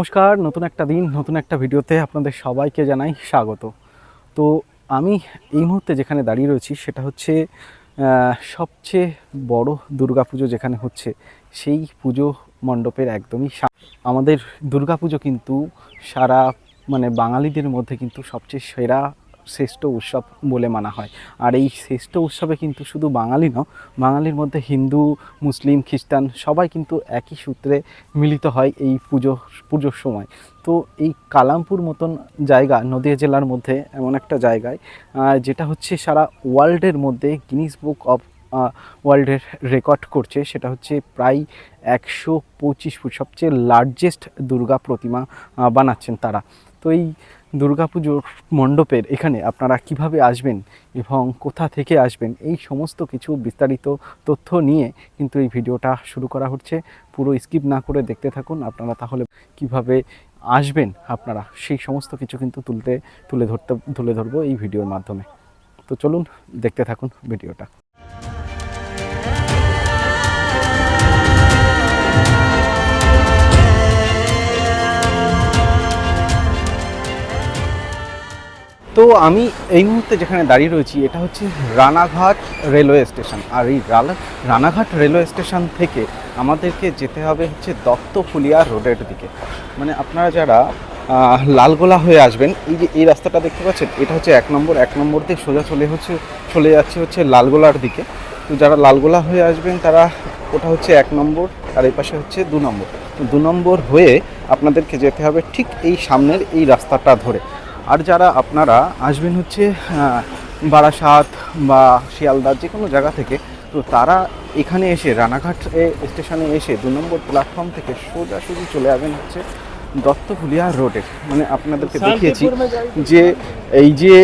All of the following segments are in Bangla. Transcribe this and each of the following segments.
নমস্কার, নতুন একটা দিন, নতুন একটা ভিডিওতে আপনাদের সবাইকে জানাই স্বাগত। তো আমি এই মুহূর্তে যেখানে দাঁড়িয়ে রয়েছি সেটা হচ্ছে সবচেয়ে বড় দুর্গাপুজো যেখানে হচ্ছে, সেই পুজো মণ্ডপের একদমই আমাদের দুর্গাপুজো কিন্তু সারা মানে বাঙালিদের মধ্যে কিন্তু সবচেয়ে সেরা শ্রেষ্ঠ উৎসব বলে মানা হয়। আর এই শ্রেষ্ঠ উৎসবে কিন্তু শুধু বাঙালি নয়, বাঙালির মধ্যে হিন্দু, মুসলিম, খ্রিস্টান সবাই কিন্তু একই সূত্রে মিলিত হয় এই পুজো, পুজোর সময়। তো এই কালামপুর মতন জায়গা, নদীয়া জেলার মধ্যে এমন একটা জায়গায় যেটা হচ্ছে সারা ওয়ার্ল্ডের মধ্যে গিনিস বুক অফ ওয়ার্ল্ডের রেকর্ড করছে, সেটা হচ্ছে প্রায় একশো পঁচিশ ফুট সবচেয়ে লার্জেস্ট দুর্গা প্রতিমা বানাচ্ছেন তারা। তো এই দুর্গাপুজোর মণ্ডপের এখানে আপনারা কীভাবে আসবেন এবং কোথা থেকে আসবেন, এই সমস্ত কিছু বিস্তারিত তথ্য নিয়ে কিন্তু এই ভিডিওটা শুরু করা হচ্ছে। পুরো স্কিপ না করে দেখতে থাকুন, আপনারা তাহলে কীভাবে আসবেন আপনারা সেই সমস্ত কিছু কিন্তু তুলতে, তুলে ধরতে, তুলে ধরবো এই ভিডিওর মাধ্যমে। তো চলুন দেখতে থাকুন ভিডিওটা। তো আমি এই মুহূর্তে যেখানে দাঁড়িয়ে রয়েছি, এটা হচ্ছে রানাঘাট রেলওয়ে স্টেশন। আর এই রানাঘাট রেলওয়ে স্টেশন থেকে আমাদেরকে যেতে হবে হচ্ছে দত্তফুলিয়া রোডের দিকে। মানে আপনারা যারা লালগোলা হয়ে আসবেন, এই যে এই রাস্তাটা দেখতে পাচ্ছেন, এটা হচ্ছে এক নম্বর এক নম্বর দিয়ে সোজা চলে হচ্ছে, চলে যাচ্ছে হচ্ছে লালগোলার দিকে। তো যারা লালগোলা হয়ে আসবেন, তারা ওটা হচ্ছে এক নম্বর, আর এই পাশে হচ্ছে দু নম্বর। তো দু নম্বর হয়ে আপনাদেরকে যেতে হবে ঠিক এই সামনের এই রাস্তাটা ধরে। আর যারা আপনারা আসবেন হচ্ছে বারাসাত বা শিয়ালদা যে কোনো জায়গা থেকে তো তারা এখানে এসে রানাঘাট এ স্টেশনে এসে দু নম্বর প্ল্যাটফর্ম থেকে সোজাসুজি চলে যাবেন হচ্ছে দত্তফুলিয়া রোডে মানে আপনাদেরকে দেখিয়েছি যে এই যে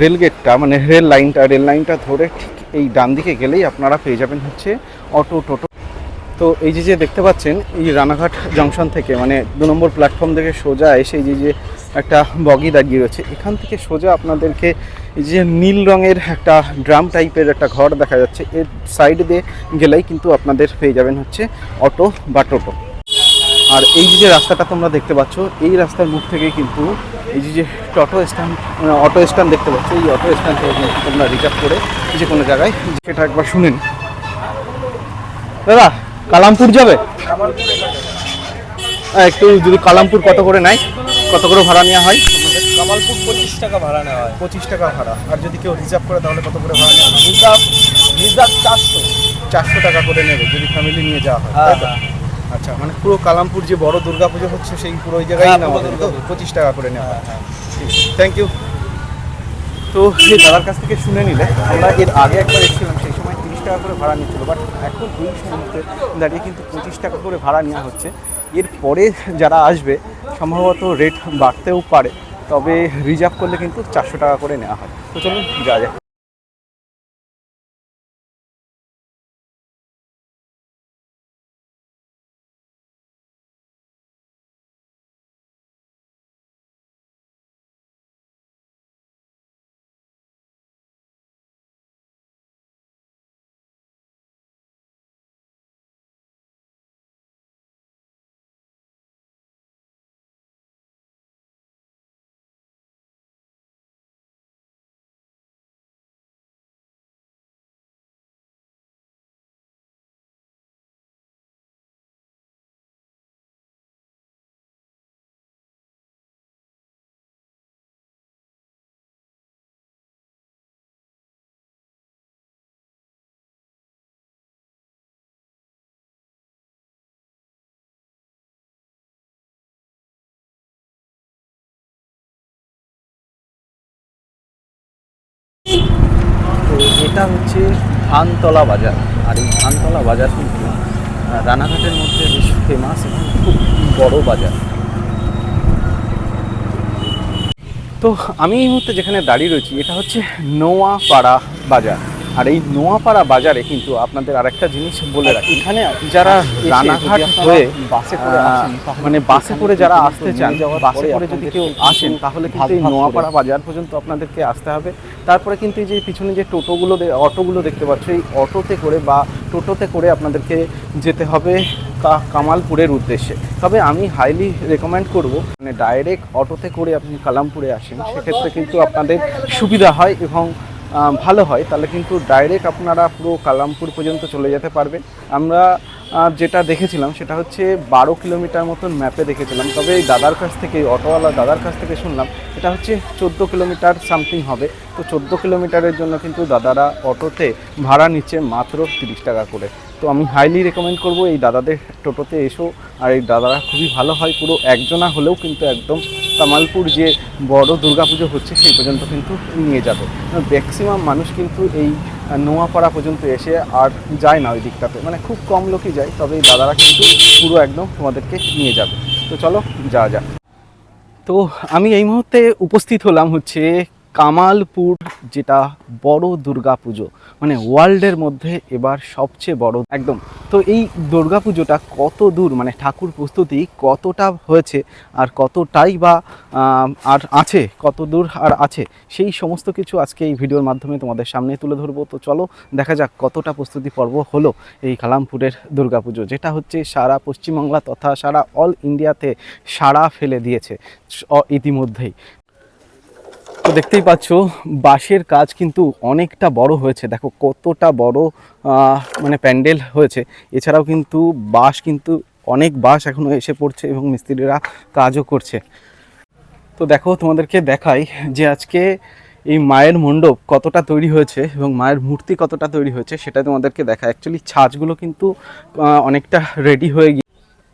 রেলগেটটা মানে রেল লাইনটা রেল লাইনটা ধরে ঠিক এই ডান দিকে গেলেই আপনারা পেয়ে যাবেন হচ্ছে অটো টোটো তো এই যে যে দেখতে পাচ্ছেন এই রানাঘাট জংশন থেকে মানে দু নম্বর প্ল্যাটফর্ম থেকে সোজা এসে এই যে যে একটা বগি দাঁড়িয়ে রয়েছে। এখান থেকে সোজা আপনাদেরকে যে নীল রঙের একটা ড্রাম টাইপের একটা ঘর দেখা যাচ্ছে। এর সাইড দিয়ে গেলেই কিন্তু আপনাদের পেয়ে যাবেন হচ্ছে অটো বা টোটো। আর এই যে রাস্তাটা তোমরা দেখতে পাচ্ছ, এই রাস্তার মুখ থেকে কিন্তু এই যে যে টোটো স্ট্যান্ড মানে অটো স্ট্যান্ড দেখতে পাচ্ছ, এই অটো স্ট্যান্ড থেকে কিন্তু তোমরা রিজার্ভ করে যে কোনো জায়গায় সেটা একবার শুনেন দাদা, কালামপুর যাবে? একটু যদি কালামপুর কত করে নেয়? কত করে ভাড়া নেওয়া হয়? কামালপুর পঁচিশ টাকা ভাড়া নেওয়া হয়। পঁচিশ টাকা ভাড়া। আর যদি কেউ রিজার্ভ করে তাহলে কত করে ভাড়া নেওয়া হয়? রিজার্ভ রিজার্ভ চারশো। চারশো টাকা করে নেবে যদি ফ্যামিলি নিয়ে যাওয়া হয় হ্যাঁ, তাই তো? আচ্ছা মানে পুরো কালামপুর যে বড় দুর্গাপুজো হচ্ছে সেই পুরো ওই জায়গায় হ্যাঁ, নেওয়া তো? পঁচিশ টাকা করে নেওয়া হয়। থ্যাংক ইউ তো সেই দাদার কাছ থেকে শুনে নিলে আমরা এর আগে একবার এসেছিলাম সেই সময় তিরিশ টাকা করে ভাড়া নিচ্ছিল বাট এখন এই মুহূর্তে দাঁড়িয়ে কিন্তু পঁচিশ টাকা করে ভাড়া নেওয়া হচ্ছে। এরপরে যারা আসবে, সম্ভবত রেট বাড়তেও পারে, তবে রিজার্ভ করলে কিন্তু চারশো টাকা করে নেওয়া হয়। তো চলুন যা যায় এটা হচ্ছে ধানতলা বাজার। আর এই ধানতলা বাজার কিন্তু রানাঘাটের মধ্যে বেশ ফেমাস এবং খুব বড় বাজার। তো আমি এই মুহূর্তে যেখানে দাঁড়িয়ে রয়েছি এটা হচ্ছে নোয়াপাড়া বাজার। আর এই নোয়াপাড়া বাজারে কিন্তু আপনাদের আরেকটা জিনিস বলে রাখি। এখানে যারা রানাঘাট হয়ে বাসে করে মানে বাসে করে যারা আসতে চান বাসে করে যদি কেউ আসেন তাহলে কিন্তু এই নোয়াপাড়া বাজার পর্যন্ত আপনাদেরকে আসতে হবে। তারপরে কিন্তু এই যে পিছনে যে টোটোগুলো অটোগুলো দেখতে পাচ্ছ, এই অটোতে করে বা টোটোতে করে আপনাদেরকে যেতে হবে কামালপুরের উদ্দেশ্যে। তবে আমি হাইলি রেকমেন্ড করব মানে ডাইরেক্ট অটোতে করে আপনি কালামপুরে আসেন, সেক্ষেত্রে কিন্তু আপনাদের সুবিধা হয় এবং ভালো হয়। তাহলে কিন্তু ডাইরেক্ট আপনারা পুরো কালামপুর পর্যন্ত চলে যেতে পারবেন। আমরা যেটা দেখেছিলাম সেটা হচ্ছে বারো কিলোমিটার মতন ম্যাপে দেখেছিলাম। তবে এই দাদার কাছ থেকে অটোওয়ালা দাদার কাছ থেকে শুনলাম, এটা হচ্ছে চোদ্দ কিলোমিটার সামথিং হবে। তো চোদ্দ কিলোমিটারের জন্য কিন্তু দাদারা অটোতে ভাড়া নিচ্ছে মাত্র তিরিশ টাকা করে। তো আমি হাইলি রেকমেন্ড করব এই দাদাদের টোটোতে এসো। আর এই দাদারা খুবই ভালো হয়, পুরো একজনা হলেও কিন্তু একদম তামালপুর যে বড় দুর্গাপুজো হচ্ছে সেই পর্যন্ত কিন্তু নিয়ে যাবে। ম্যাক্সিমাম মানুষ কিন্তু এই নোয়াপাড়া পর্যন্ত এসে আর যায় না ওই দিকটাতে। মানে খুব কম লোকই যায়, তবে এই দাদারা কিন্তু পুরো একদম তোমাদেরকে নিয়ে যাবে। তো চলো যা যা তো আমি এই মুহূর্তে উপস্থিত হলাম হচ্ছে কামালপুর, যেটা বড় দুর্গা পুজো মানে ওয়ার্ল্ডের মধ্যে এবার সবচেয়ে বড়, একদম। তো এই দুর্গা পুজোটা কত দূর মানে ঠাকুর প্রস্তুতি কতটা হয়েছে, আর কতটাই বা আর আছে, কত দূর আর আছে, সেই সমস্ত কিছু আজকে এই ভিডিওর মাধ্যমে তোমাদের সামনে তুলে ধরবো। তো চলো, দেখা যাক কতটা প্রস্তুতি পর্ব হলো এই কালামপুরের দুর্গাপুজো, যেটা হচ্ছে সারা পশ্চিমবাংলা তথা সারা অল ইন্ডিয়াতে সাড়া ফেলে দিয়েছে ইতিমধ্যেই। তো দেখতেই পাচ্ছ, বাঁশের কাজ কিন্তু অনেকটা বড় হয়েছে। দেখো কতটা বড় মানে প্যান্ডেল হয়েছে। এছাড়াও কিন্তু বাঁশ কিন্তু অনেক বাঁশ এখনও এসে পড়ছে এবং মিস্ত্রিরা কাজও করছে। তো দেখো তোমাদেরকে দেখাই যে আজকে এই মায়ের মণ্ডপ কতটা তৈরি হয়েছে এবং মায়ের মূর্তি কতটা তৈরি হয়েছে সেটা তোমাদেরকে দেখা অ্যাকচুয়ালি ছাঁচগুলো কিন্তু অনেকটা রেডি হয়ে গিয়ে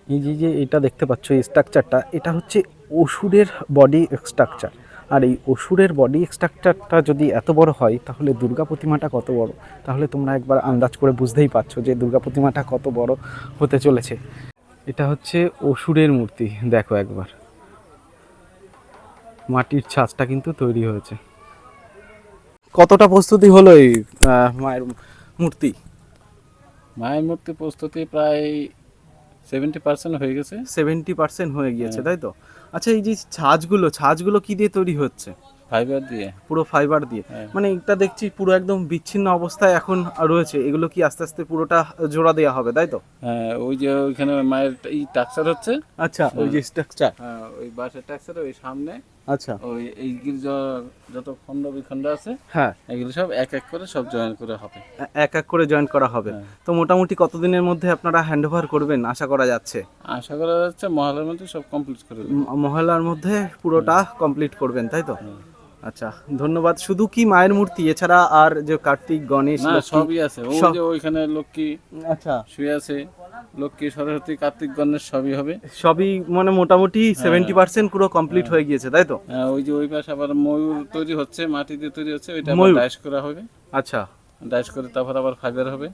এই যে এটা দেখতে পাচ্ছ এই স্ট্রাকচারটা এটা হচ্ছে অসুরের বডি স্ট্রাকচার আর এই অসুরের বডি স্ট্রাকচারটা যদি এত বড় হয় তাহলে দুর্গা প্রতিমাটা কত বড়? তাহলে তোমরা একবার আন্দাজ করে বুঝতেই পারছ যে দুর্গা প্রতিমাটা কত বড় হতে চলেছে। এটা হচ্ছে অসুরের মূর্তি দেখো একবার। মাটির ছাঁচটা কিন্তু তৈরি হয়েছে। কতটা প্রস্তুতি হলো এই মায়ের মূর্তি? মায়ের মূর্তি প্রস্তুতি প্রায় সেভেন্টি পার্সেন্ট হয়ে গেছে। সেভেন্টি পার্সেন্ট হয়ে গিয়েছে হ্যাঁ। তাই তো? আচ্ছা এই যে ছাঁচগুলো ছাঁচগুলো কি দিয়ে তৈরি হচ্ছে? ফাইবার দিয়ে। পুরো ফাইবার দিয়ে। হ্যাঁ। মানে এটা দেখছি পুরো একদম বিচ্ছিন্ন অবস্থায় এখন রয়েছে। এগুলো কি আস্তে আস্তে পুরোটা জোড়া দেওয়া হবে তাই তো? হ্যাঁ ওই যে ওইখানে মায়ের এই টাকচার হচ্ছে। আচ্ছা ওই যে স্ট্রাকচার হ্যাঁ ওই বাসের টাকচার ওই সামনে। আচ্ছা। ওই এই যত খণ্ড বিখণ্ড আছে হ্যাঁ। এগুলো সব এক এক করে সব জয়েন করে হবে। এক এক করে জয়েন করা হবে। হ্যাঁ। তো মোটামুটি কতদিনের মধ্যে আপনারা হ্যান্ড ওভার করবেন আশা করা যাচ্ছে? আশা করা যাচ্ছে মহলের মধ্যে সব কমপ্লিট করে মহলার মধ্যে পুরোটা কমপ্লিট করবেন তাই তো? আচ্ছা ধন্যবাদ। শুধু কি মায়ের মূর্তি এছাড়া আর যে কার্তিক গণেশ সবই আছে। ওই যে ওইখানে লক্ষ্মী আচ্ছা। শুয়ে আছে। লক্ষ্মী সরস্বতী কার্তিক গণেশ সবই হবে। সবই মানে মোটামুটি সেভেন্টি পার্সেন্ট পুরো কমপ্লিট হয়ে। গিয়েছে তাই তো? হ্যাঁ, ওই যে ওই পাশে আবার ময়ূর তৈরি হচ্ছে মাটি দিয়ে তৈরি হচ্ছে ওইটা ময়ূর? ডাইস করা হবে। আচ্ছা। ডাইস করে তারপর আবার ফাইবার হবে।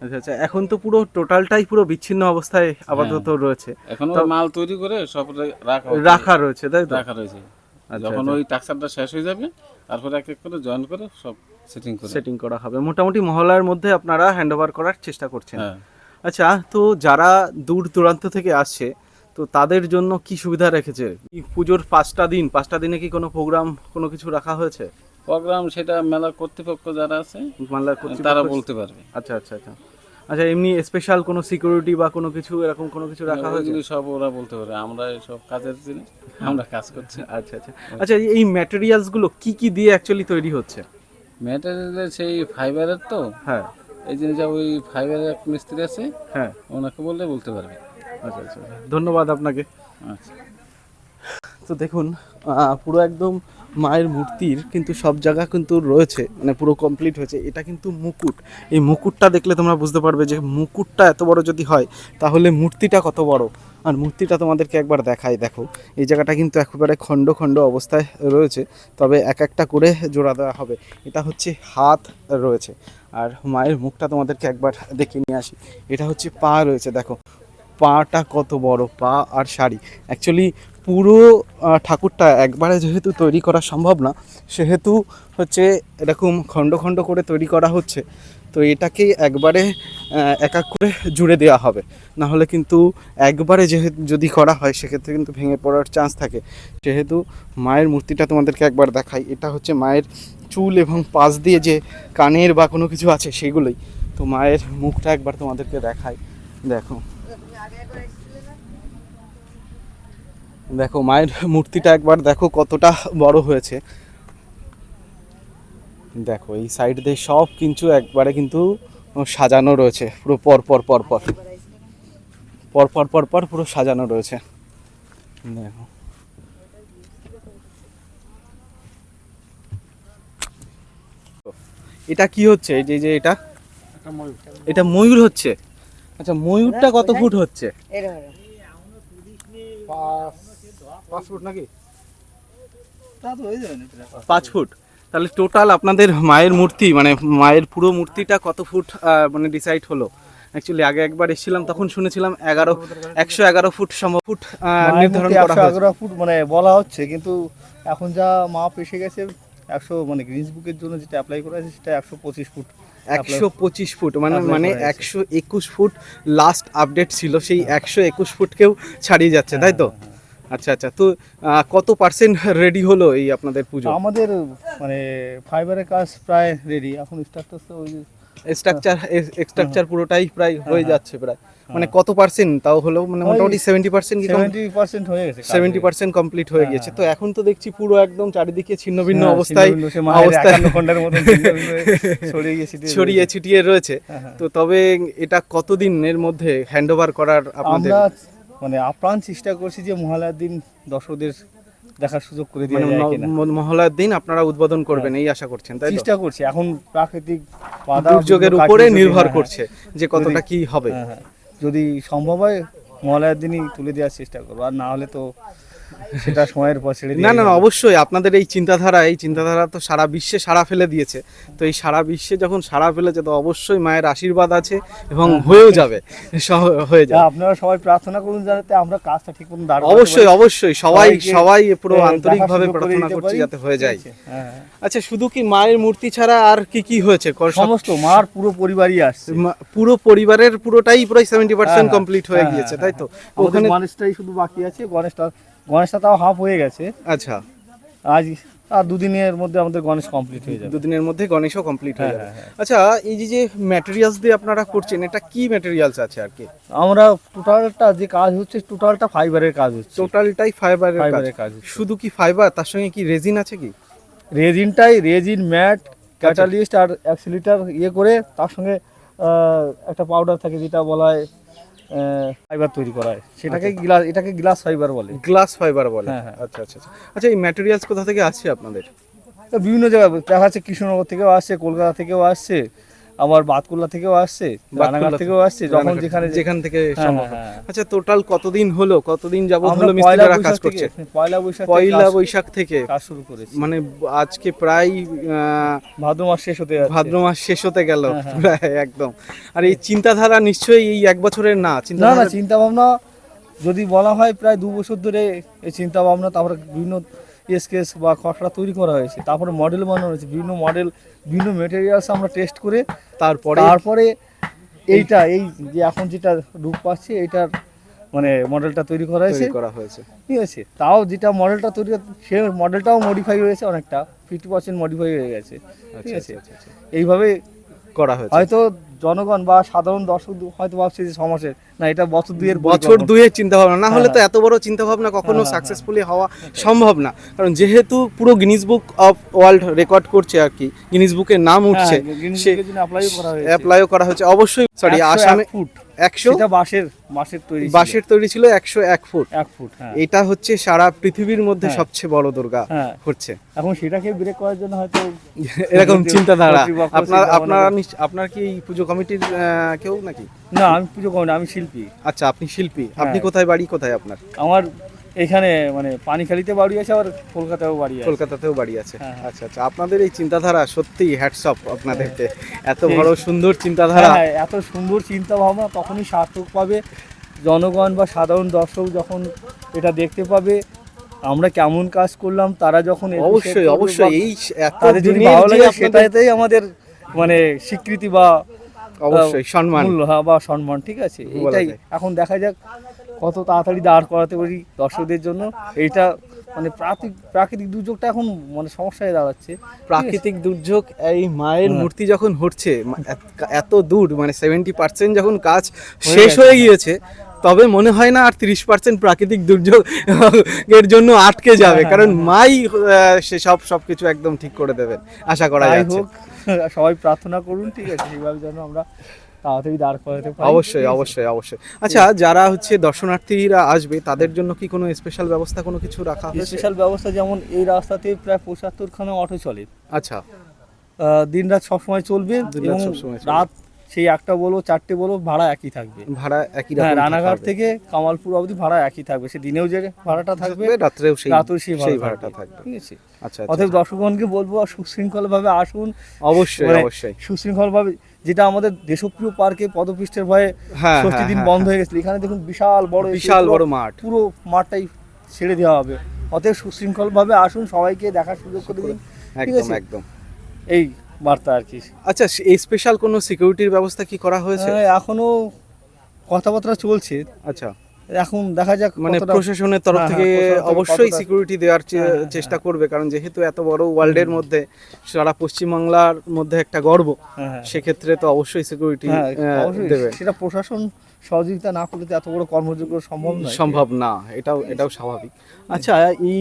আচ্ছা আচ্ছা এখন তো পুরো টোটালটাই পুরো বিচ্ছিন্ন অবস্থায় আপাতত রয়েছে। এখন ওই মাল তৈরি করে সব রে- রাখা। রাখা রয়েছে তাই তো? রাখা রয়েছে। আচ্ছা, যখন আচ্ছা। ওই টাকসারটা শেষ হয়ে যাবে তারপরে এক এক করে জয়েন করে সব সেটিং করে। সেটিং করা হবে। মোটামুটি মহলার মধ্যে আপনারা হ্যান্ড ওভার করার চেষ্টা করছেন। হ্যাঁ। আচ্ছা তো যারা দূর দূরান্ত থেকে আসছে তো তাদের জন্য কি সুবিধা রেখেছে? পুজোর পাঁচটা দিন পাঁচটা দিনে কি কোনো প্রোগ্রাম কোনো কিছু রাখা হয়েছে? প্রোগ্রাম সেটা মেলা কর্তৃপক্ষ যারা আছে মেলা তারা বলতে পারবে। আচ্ছা আচ্ছা আচ্ছা। আচ্ছা এমনি স্পেশাল কোনো সিকিউরিটি বা কোনো কিছু এরকম কোনো কিছু রাখা হয়েছে? সব ওরা বলতে পারে আমরা সব কাজের জিনিস আমরা কাজ করছি। আচ্ছা আচ্ছা। আচ্ছা এই ম্যাটেরিয়ালসগুলো কি কি দিয়ে অ্যাকচুয়ালি তৈরি হচ্ছে? ম্যাটেরিয়ালের সেই ফাইবারের তো। হ্যাঁ। এই জিনিসটা ওই ফাইবার এক মিস্ত্রি আছে হ্যাঁ। ওনাকে বললে বলতে পারবে। আচ্ছা আচ্ছা। ধন্যবাদ আপনাকে। আচ্ছা। তো দেখুন পুরো একদম মায়ের মূর্তির কিন্তু সব জায়গা কিন্তু রয়েছে মানে পুরো কমপ্লিট হয়েছে। এটা কিন্তু মুকুট। এই মুকুটটা দেখলে তোমরা বুঝতে পারবে যে মুকুটটা এত বড় যদি হয়, তাহলে মূর্তিটা কত বড়? আর মূর্তিটা তোমাদেরকে একবার দেখাই, দেখো। এই জায়গাটা কিন্তু একেবারে খণ্ড খণ্ড অবস্থায় রয়েছে, তবে এক একটা করে জোড়া দেওয়া হবে। এটা হচ্ছে হাত রয়েছে। আর মায়ের মুখটা তোমাদেরকে একবার দেখে নিয়ে আসি। এটা হচ্ছে পা রয়েছে, দেখো। পাটা কত বড়, পা আর শাড়ি। অ্যাকচুয়ালি পুরো ঠাকুরটা একবারে যেহেতু তৈরি করা সম্ভব না, সেহেতু হচ্ছে এরকম খণ্ড খণ্ড করে তৈরি করা হচ্ছে, তো এটাকে একবারে এক এক করে জুড়ে দেওয়া হবে। না হলে কিন্তু একবারে যেহেতু যদি করা হয়, সেক্ষেত্রে কিন্তু ভেঙে পড়ার চান্স থাকে। সেহেতু মায়ের মূর্তিটা তোমাদেরকে একবার দেখাই। এটা হচ্ছে মায়ের চুল এবং পাশ দিয়ে যে কানের বা কোনো কিছু আছে, সেগুলোই। তো মায়ের মুখটা একবার তোমাদেরকে দেখাই। দেখো। দেখো মায়ের মূর্তিটা একবার দেখো কতটা বড় হয়েছে। দেখো এই সাইড দিয়ে সব কিছু একবারে কিন্তু সাজানো রয়েছে পুরো পর পর পর পর। পর পর পর পর পুরো সাজানো রয়েছে। দেখো। এটা কি হচ্ছে? এই যে যে এটা? এটা ময়ূর। হচ্ছে? আচ্ছা ময়ূরটা কত ফুট হচ্ছে? পাঁচ ফুট নাকি? পাঁচ ফুট। তাহলে টোটাল আপনাদের মায়ের মূর্তি মানে মায়ের পুরো মূর্তিটা কত ফুট মানে ডিসাইড হলো? অ্যাকচুয়ালি আগে একবার এসেছিলাম তখন শুনেছিলাম এগারো একশো এগারো ফুট সম্ভব ফুট নির্ধারণ করা এগারো ফুট মানে বলা হচ্ছে কিন্তু এখন যা মাপ এসে গেছে একশো মানে গ্রিনস বুকের জন্য যেটা অ্যাপ্লাই করা আছে সেটা একশো পঁচিশ ফুট একশো পঁচিশ ফুট মানে মানে একশো একুশ ফুট লাস্ট আপডেট ছিল সেই একশো একুশ ফুটকেও ছাড়িয়ে যাচ্ছে তাই তো? আচ্ছা আচ্ছা। তো কত পার্সেন্ট রেডি হলো এই আপনাদের পুজো? আমাদের মানে ফাইবারের কাজ প্রায় রেডি এখন স্ট্রাকচার তো ওই স্ট্রাকচার স্ট্রাকচার পুরোটাই প্রায় হয়ে হ্যাঁ। যাচ্ছে প্রায়। মানে কত পার্সেন্ট তাও হলো মানে মোটামুটি সেভেন্টি পার্সেন্ট সেভেন্টি পার্সেন্ট হয়ে গেছে সেভেন্টি পার্সেন্ট কমপ্লিট হয়ে হ্যাঁ, গেছে হ্যাঁ। তো এখন তো দেখছি পুরো একদম চারিদিকে ছিন্ন ভিন্ন হ্যাঁ, অবস্থায় অবস্থায় হয়ে ছড়িয়ে ছিটিয়ে রয়েছে। হ্যাঁ, হ্যাঁ। তো তবে এটা কতদিনের মধ্যে হ্যান্ড ওভার করার আপনাদের? মানে আপ্রাণ চেষ্টা করছি যে মহালয়ার দিন দর্শকদের দেখার সুযোগ করে দিয়ে মহালয়ার যায় কিনা। ন- দিন আপনারা উদ্বোধন করবেন এই আশা করছেন তাই চেষ্টা করছি এখন প্রাকৃতিক দুর্যোগের উপরে নির্ভর হ্যাঁ, করছে যে কতটা কি হবে। হ্যাঁ, হ্যাঁ। যদি সম্ভব হয় মহালয়ার দিনই তুলে দেওয়ার চেষ্টা করব আর না হলে তো সেটা সময়ের পর ছেড়ে না না না অবশ্যই আপনাদের এই চিন্তাধারা এই চিন্তাধারা তো সারা বিশ্বে সারা ফেলে দিয়েছে। তো এই সারা বিশ্বে যখন সারা ফেলেছে তো অবশ্যই মায়ের আশীর্বাদ আছে এবং হয়েও যাবে। সহ- হয়ে যাবে। আপনারা সবাই প্রার্থনা করুন যাতে আমরা কাজটা ঠিক দাঁড় করাতে অবশ্যই পারি। অবশ্যই। সবাই সবাইকে, সবাই পুরো আহ, আন্তরিকভাবে করে প্রার্থনা দিতে করছি পারি। যাতে হয়ে যায়। হ্যাঁ, হ্যাঁ। আচ্ছা শুধু কি মায়ের মূর্তি ছাড়া আর কি কি হয়েছে? কর- সব- সমস্ত মার পুরো পরিবারই আসছে। মা- পুরো পরিবারের পুরোটাই পুরো সেভেন্টি পার্সেন্ট হ্যাঁ, কমপ্লিট হয়ে হ্যাঁ, গিয়েছে হ্যাঁ, তাই তো? হ্যাঁ। ওখানে গণেশটাই শুধু বাকি আছে গণেশটা গণেশটা তাও হাফ হয়ে গেছে। আচ্ছা। আজ আর দুদিনের মধ্যে আমাদের গণেশ কমপ্লিট হয়ে যাবে। দুদিনের মধ্যে গণেশও কমপ্লিট হয়ে হ্যাঁ, যাবে। হ্যাঁ, আচ্ছা এই যে যে ম্যাটেরিয়ালস দিয়ে আপনারা করছেন এটা কি ম্যাটেরিয়ালস আছে আর কি? আমরা টোটালটা যে কাজ হচ্ছে টোটালটা ফাইবারের কাজ হচ্ছে। টোটালটাই ফাইবারের কাজ। ফাইবারের কাজ শুধু কি ফাইবার তার সঙ্গে কি রেজিন আছে কি? রেজিনটাই রেজিন ম্যাট ক্যাটালিস্ট আর অ্যাক্সিলিটার ইয়ে করে তার সঙ্গে একটা পাউডার থাকে যেটা বলা হয় ফাইবার তৈরি করা হয়। সেটাকে গ্লাস এটাকে গ্লাস ফাইবার বলে। গ্লাস ফাইবার বলে। হ্যাঁ, হ্যাঁ। আচ্ছা আচ্ছা আচ্ছা। আচ্ছা এই ম্যাটেরিয়ালস কোথা থেকে আসছে আপনাদের? বিভিন্ন জায়গায় দেখা যাচ্ছে কৃষ্ণনগর থেকেও আসছে কলকাতা থেকেও আসছে। আবার বাতকুল্লা থেকেও আসছে রানাঘাট থেকেও আসছে যখন যেখানে যেখান থেকে হ্যাঁ, হ্যাঁ, হ্যাঁ। আচ্ছা টোটাল কতদিন হলো? কতদিন যাবত হলো মিস্ত্রিরা কাজ করছে? পয়লা বৈশাখ পয়লা বৈশাখ থেকে? কাজ শুরু করেছি। মানে আজকে প্রায় ভাদ্র মাস শেষ হতে যাচ্ছে। ভাদ্র মাস শেষ হতে গেল। প্রায় একদম। আর এই চিন্তাধারা নিশ্চয়ই এই এক বছরের না? না না চিন্তা ভাবনা যদি বলা হয় প্রায় দু বছর ধরে এই চিন্তা ভাবনা তারপরে বিভিন্ন স্কেচ বা খসড়া তৈরি করা হয়েছে। তারপরে মডেল বানানো হয়েছে। বিভিন্ন মডেল বিভিন্ন মেটেরিয়ালস আমরা টেস্ট করে তারপরে তারপরে এইটা এই যে এখন যেটা রূপ পাচ্ছে এইটার মানে মডেলটা তৈরি করা হয়েছে। করা হয়েছে। ঠিক আছে? তাও যেটা মডেলটা তৈরি সে মডেলটাও মডিফাই হয়েছে অনেকটা। ফিফটি পার্সেন্ট মডিফাই হয়ে গেছে। ঠিক আচ্ছা আছে আচ্ছা আচ্ছা। এইভাবে করা হয়েছে। হয়তো জনগণ বা সাধারণ দর্শক হয়তো ভাবছে যে সমাজের না এটা বছর দুইয়ের বছর দুয়ের চিন্তা ভাবনা না হলে তো হ্যাঁ। এত বড় চিন্তা ভাবনা কখনো হ্যাঁ, হ্যাঁ, সাকসেসফুলি হওয়া সম্ভব না। কারণ যেহেতু পুরো Guinness Book of World Record করছে আর কি গিনিস বুকের নাম উঠছে। হ্যাঁ, সে। অ্যাপ্লাইও করা হয়েছে। অবশ্যই সরি আসামে ফুট। একশো বাঁশের বাঁশের তৈরি বাঁশের তৈরি ছিল একশো এক ফুট। এক ফুট হ্যাঁ। এটা হচ্ছে সারা পৃথিবীর মধ্যে হ্যাঁ। সবচেয়ে বড় দুর্গা হ্যাঁ। হচ্ছে। এখন সেটাকে ব্রেক করার জন্য হয়তো এরকম চিন্তাধারা। চিন্তা আপনার আপনারা আপনার কি এই পুজো কমিটির কেউ নাকি? না আমি পুজো না আমি শিল্পী। আচ্ছা আপনি শিল্পী। আপনি হ্যাঁ। কোথায় বাড়ি কোথায় আপনার? আমার এখানে মানে পানিখালিতে বাড়ি আছে বাড়ি আছে। কলকাতাতেও বাড়ি আছে। হ্যাঁ, হ্যাঁ। আচ্ছা আচ্ছা আপনাদের এই চিন্তাধারা সত্যি হ্যাটসঅপ আপনাদেরকে। এত বড় সুন্দর চিন্তাধারা। এত সুন্দর চিন্তা ভাবনা তখনই সার্থক পাবে। জনগণ বা সাধারণ দর্শক যখন এটা দেখতে পাবে আমরা কেমন কাজ করলাম তারা যখন অবশ্যই অবশ্যই এই তাদের যদি ভালো লাগে সেটাতেই আমাদের মানে স্বীকৃতি বা অবশ্যই সম্মান। মূল্য হ্যাঁ, বা সম্মান ঠিক আছে? এটাই এখন দেখা যাক কত তাড়াতাড়ি দাঁড় করাতে পারি দর্শকদের জন্য। এটা মানে প্রাকৃতিক প্রাকৃতিক দুর্যোগটা এখন মানে সমস্যায় দাঁড়াচ্ছে। প্রাকৃতিক দুর্যোগ এই মায়ের হ্যাঁ। মূর্তি যখন হচ্ছে এত দূর মানে সেভেন্টি পার্সেন্ট যখন কাজ শেষ হয়ে গিয়েছে তবে মনে হয় না আর তিরিশ পার্সেন্ট প্রাকৃতিক দুর্যোগের জন্য আটকে যাবে হ্যাঁ, কারণ মাই আহ, সে সব সবকিছু একদম ঠিক করে দেবেন আশা করা যাই যাচ্ছে। হোক সবাই প্রার্থনা করুন ঠিক আছে সেইভাবে যেন আমরা তাড়াতাড়ি দাঁড় করাতে অবশ্যই অবশ্যই অবশ্যই। আচ্ছা যারা হচ্ছে দর্শনার্থীরা আসবে তাদের জন্য কি কোনো স্পেশাল ব্যবস্থা কোনো কিছু রাখা হয়েছে? স্পেশাল ব্যবস্থা যেমন এই রাস্তাতে প্রায় পঁচাত্তরখানা অটো চলে। আচ্ছা। দিন রাত সবসময় চলবে এবং সবসময় চলবে। রাত সেই একটা বলো চারটে বলো ভাড়া একই থাকবে। ভাড়া একই হ্যাঁ রানাঘাট থেকে কামালপুর অবধি ভাড়া একই থাকবে। সে দিনেও যে ভাড়াটা থাকবে রাত্রেও সেই রাতেও সেই ভাড়াটা থাকবে। ঠিক আছে? আচ্ছা অতএব আচ্ছা। দর্শকগণকে বলব সুশৃঙ্খল ভাবে আসুন। অবশ্যই মানে অবশ্যই। সুশৃঙ্খল ভাবে যেটা আমাদের দেশপ্রিয় পার্কে পদপৃষ্ঠের ভয়ে হ্যাঁ, ষষ্ঠী হ্যাঁ, দিন হ্যাঁ, বন্ধ হয়ে। গেছিল। এখানে দেখুন বিশাল বড় বিশাল বড় মাঠ। পুরো মাঠটাই ছেড়ে দেওয়া হবে। অতএব সুশৃঙ্খল ভাবে আসুন সবাইকে দেখার সুযোগ করে দিন। ঠিক একদম আছে? একদম। এই বার্তা আর কি। আচ্ছা এই স্পেশাল কোনো সিকিউরিটির ব্যবস্থা কি করা হয়েছে? হ্যাঁ, এখনও কথাবার্তা চলছে। আচ্ছা। এখন দেখা যাক মানে প্রশাসনের তরফ হ্যাঁ, থেকে হ্যাঁ, অবশ্যই সিকিউরিটি দেওয়ার চেষ্টা করবে কারণ যেহেতু এত বড় ওয়ার্ল্ডের মধ্যে সারা পশ্চিমবাংলার মধ্যে একটা গর্ব। সেক্ষেত্রে তো অবশ্যই সিকিউরিটি। দেবে। সেটা প্রশাসন সহযোগিতা না করলে তো এত বড় কর্মযোগ্য সম্ভব সম্ভব না এটাও এটাও স্বাভাবিক। আচ্ছা এই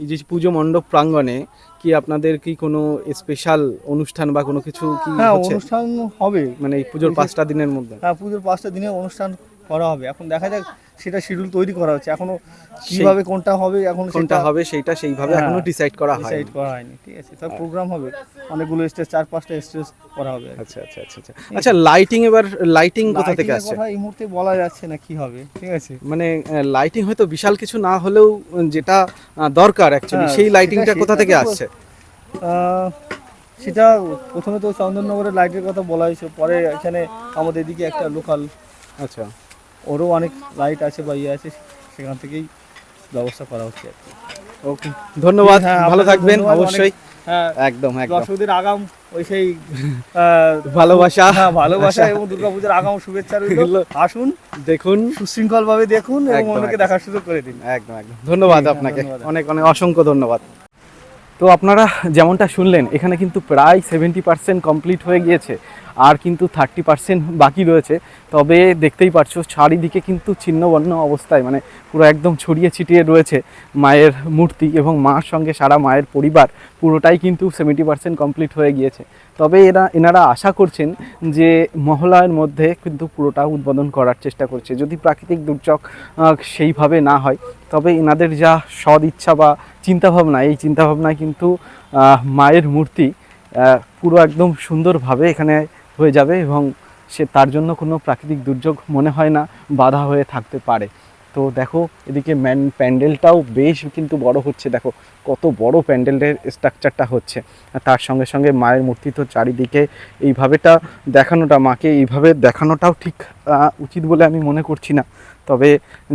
এই যে পুজো মণ্ডপ প্রাঙ্গণে কি আপনাদের কি কোনো স্পেশাল অনুষ্ঠান বা কোনো কিছু কি হ্যাঁ হচ্ছে? অনুষ্ঠান হবে। মানে এই পুজোর পাঁচটা দিনের মধ্যে? হ্যাঁ পুজোর পাঁচটা দিনের অনুষ্ঠান করা হবে। এখন দেখা যাক সেটা শিডিউল তৈরি করা হচ্ছে। এখনও কীভাবে কোনটা হবে এখন কোনটা হবে সেইটা সেইভাবে হ্যাঁ, এখনও ডিসাইড করা হয় ডিসাইড করা হয়নি ঠিক আছে। তার প্রোগ্রাম হবে। অনেকগুলো স্টেজ চার পাঁচটা স্টেজ করা হবে আচ্ছা আচ্ছা আচ্ছা আচ্ছা। আচ্ছা লাইটিং এবার লাইটিং কোথা থেকে আসছে? কথা এই মুহূর্তে বলা যাচ্ছে না কি হবে ঠিক আছে? মানে লাইটিং হয়তো বিশাল কিছু না হলেও যেটা দরকার অ্যাকচুয়ালি সেই লাইটিংটা কোথা থেকে আসছে? সেটা প্রথমে তো চন্দননগরের লাইটের কথা বলা হয়েছে পরে এখানে আমাদের এদিকে একটা লোকাল আচ্ছা। ওরও অনেক লাইট আছে বা ইয়ে আছে সেখান থেকেই ব্যবস্থা করা হচ্ছে আর কি। ওকে ধন্যবাদ হ্যাঁ, ভালো থাকবেন অবশ্যই। হ্যাঁ একদম একদম। দর্শকদের আগাম ওই সেই ভালোবাসা। হ্যাঁ ভালোবাসা এবং দুর্গাপূজার আগাম শুভেচ্ছা রইল। আসুন দেখুন। সুশৃঙ্খল ভাবে দেখুন এবং অন্যকে দেখার সুযোগ করে দিন। একদম একদম। ধন্যবাদ হ্যাঁ, আপনাকে। অনেক অনেক অসংখ্য ধন্যবাদ। তো আপনারা যেমনটা শুনলেন এখানে কিন্তু প্রায় সেভেন্টি পার্সেন্ট কমপ্লিট হয়ে গিয়েছে। আর কিন্তু থার্টি পার্সেন্ট বাকি রয়েছে। তবে দেখতেই পারছ, চারিদিকে কিন্তু ছিন্নবর্ণ অবস্থায় মানে পুরো একদম ছড়িয়ে ছিটিয়ে রয়েছে মায়ের মূর্তি এবং মার সঙ্গে সারা মায়ের পরিবার, পুরোটাই কিন্তু সেভেন্টি পার্সেন্ট কমপ্লিট হয়ে গিয়েছে। তবে এরা, এনারা আশা করছেন যে মহলার মধ্যে কিন্তু পুরোটা উদ্বোধন করার চেষ্টা করছে। যদি প্রাকৃতিক দুর্যোগ সেইভাবে না হয়, তবে এনাদের যা সদ ইচ্ছা বা চিন্তাভাবনা, এই চিন্তাভাবনায় কিন্তু মায়ের মূর্তি পুরো একদম সুন্দরভাবে এখানে হয়ে যাবে এবং সে তার জন্য কোনো প্রাকৃতিক দুর্যোগ মনে হয় না, বাধা হয়ে থাকতে পারে। তো দেখো, এদিকে ম্যান প্যান্ডেলটাও বেশ কিন্তু বড় হচ্ছে। দেখো, কত বড় প্যান্ডেলের স্ট্রাকচারটা হচ্ছে। তার সঙ্গে সঙ্গে মায়ের মূর্তি তো চারিদিকে এইভাবেটা দেখানোটা, মাকে এইভাবে দেখানোটাও ঠিক উচিত বলে আমি মনে করছি না। তবে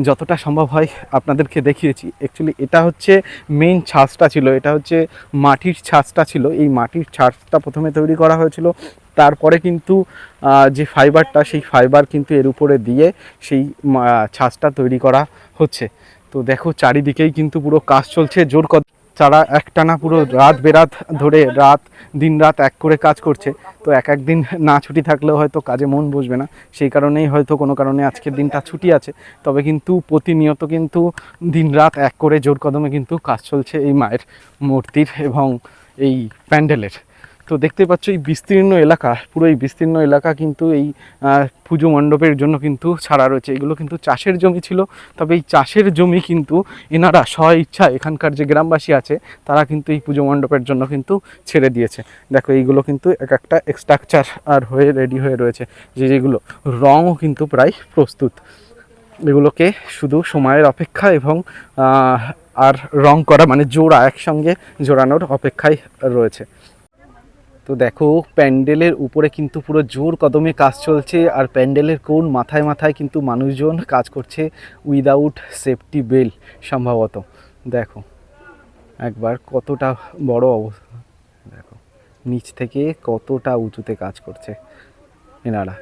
যতটা সম্ভব হয় আপনাদেরকে দেখিয়েছি। অ্যাকচুয়ালি এটা হচ্ছে মেইন ছাঁচটা ছিল, এটা হচ্ছে মাটির ছাঁচটা ছিল। এই মাটির ছাঁচটা প্রথমে তৈরি করা হয়েছিল, তারপরে কিন্তু যে ফাইবারটা, সেই ফাইবার কিন্তু এর উপরে দিয়ে সেই ছাঁচটা তৈরি করা হচ্ছে। তো দেখো, চারিদিকেই কিন্তু পুরো কাজ চলছে, জোর কদ তারা একটানা পুরো রাত বেরাত ধরে রাত, দিন রাত এক করে কাজ করছে। তো এক এক দিন না ছুটি থাকলেও হয়তো কাজে মন বসবে না। সেই কারণেই হয়তো কোনো কারণে আজকের দিনটা ছুটি আছে। তবে কিন্তু প্রতিনিয়ত কিন্তু দিন রাত এক করে জোর কদমে কিন্তু কাজ চলছে এই মায়ের মূর্তির এবং এই প্যান্ডেলের। তো দেখতে পাচ্ছ এই বিস্তীর্ণ এলাকা, পুরো এই বিস্তীর্ণ এলাকা কিন্তু এই পুজো মণ্ডপের জন্য কিন্তু ছাড়া রয়েছে। এগুলো কিন্তু চাষের জমি ছিল, তবে এই চাষের জমি কিন্তু এনারা স্ব ইচ্ছা এখানকার যে গ্রামবাসী আছে, তারা কিন্তু এই পুজো মণ্ডপের জন্য কিন্তু ছেড়ে দিয়েছে। দেখো, এইগুলো কিন্তু এক একটা স্ট্রাকচার আর হয়ে রেডি হয়ে রয়েছে, যে যেগুলো রঙও কিন্তু প্রায় প্রস্তুত। এগুলোকে শুধু সময়ের অপেক্ষা এবং আর রং করা মানে জোড়া একসঙ্গে জোড়ানোর অপেক্ষায় রয়েছে। তো দেখো, প্যান্ডেলের উপরে কিন্তু পুরো জোর কদমে কাজ চলছে আর প্যান্ডেলের কোন মাথায় মাথায় কিন্তু মানুষজন কাজ করছে উইদাউট সেফটি বেল সম্ভবত। দেখো, একবার কতটা বড় অবস্থা। দেখো, নিচ থেকে কতটা উঁচুতে কাজ করছে এনারা।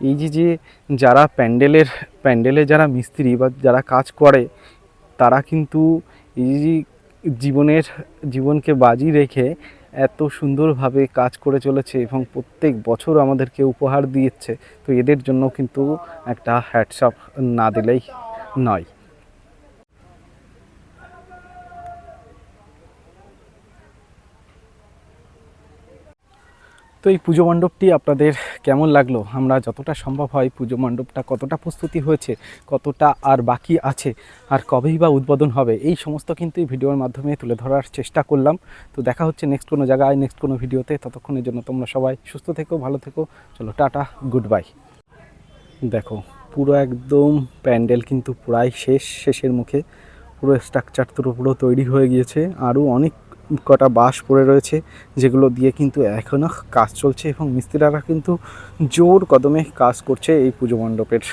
এই যে যে যারা প্যান্ডেলের, প্যান্ডেলে যারা মিস্ত্রি বা যারা কাজ করে, তারা কিন্তু এই জীবনের, জীবনকে বাজি রেখে এত সুন্দরভাবে কাজ করে চলেছে এবং প্রত্যেক বছর আমাদেরকে উপহার দিয়েছে। তো এদের জন্য কিন্তু একটা হ্যাটসঅপ না দিলেই নয়। তো এই পুজো মণ্ডপটি আপনাদের কেমন লাগল? আমরা যতটা সম্ভব হয় পুজো মণ্ডপটা কতটা প্রস্তুতি হয়েছে, কতটা আর বাকি আছে, আর কবেই বা উদ্বোধন হবে, এই সমস্ত কিন্তু এই ভিডিওর মাধ্যমে তুলে ধরার চেষ্টা করলাম। তো দেখা হচ্ছে নেক্সট কোনো জায়গায় নেক্সট কোনো ভিডিওতে। ততক্ষণের জন্য তোমরা সবাই সুস্থ থেকো, ভালো থেকো। চলো, টাটা গুড বাই দেখো, পুরো একদম প্যান্ডেল কিন্তু প্রায় শেষ, শেষের মুখে। পুরো স্ট্রাকচার তো পুরো তৈরি হয়ে গিয়েছে। আরও অনেক কটা বাঁশ পড়ে রয়েছে, যেগুলো দিয়ে কিন্তু এখনও কাজ চলছে এবং মিস্ত্রিরা কিন্তু জোর কদমে কাজ করছে এই পুজো মণ্ডপের।